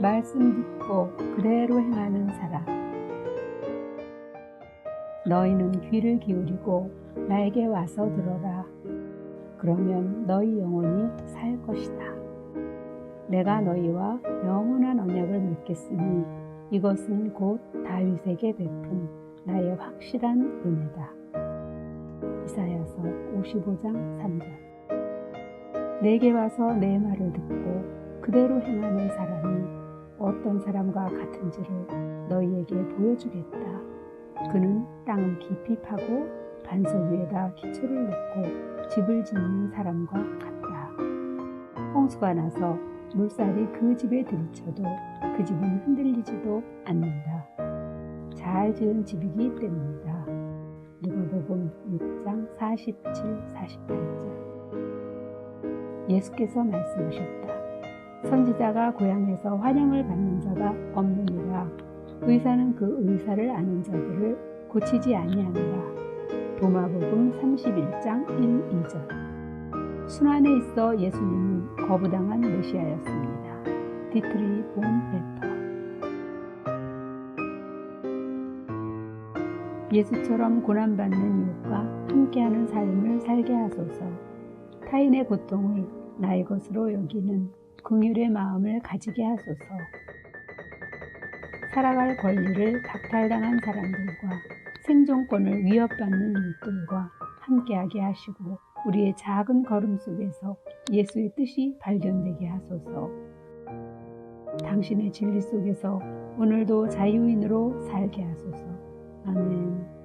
말씀 듣고 그대로 행하는 사람. 너희는 귀를 기울이고 나에게 와서 들어라. 그러면 너희 영혼이 살 것이다. 내가 너희와 영원한 언약을 맺겠으니 이것은 곧 다윗에게 베푼 나의 확실한 은혜다. 이사야서 55장 3절 내게 와서 내 말을 듣고 그대로 행하는 사람 이 어떤 사람과 같은지를 너희에게 보여주겠다. 그는 땅을 깊이 파고 반석 위에다 기초를 놓고 집을 짓는 사람과 같다. 홍수가 나서 물살이 그 집에 들이쳐도 그 집은 흔들리지도 않는다. 잘 지은 집이기 때문이다. 누가복음 6장 47, 48절 예수께서 말씀하셨다. 선지자가 고향에서 환영을 받는 자가 없느니라. 의사는 그 의사를 아는 자들을 고치지 아니하느라. 도마복음 31장 1, 2절 순환에 있어 예수님은 거부당한 메시아였습니다. 디트리 본 베터 예수처럼 고난받는 이웃과 함께하는 삶을 살게 하소서 타인의 고통을 나의 것으로 여기는 긍휼의 마음을 가지게 하소서 살아갈 권리를 박탈당한 사람들과 생존권을 위협받는 이웃들과 함께하게 하시고 우리의 작은 걸음 속에서 예수의 뜻이 발견되게 하소서. 당신의 진리 속에서 오늘도 자유인으로 살게 하소서. 아멘.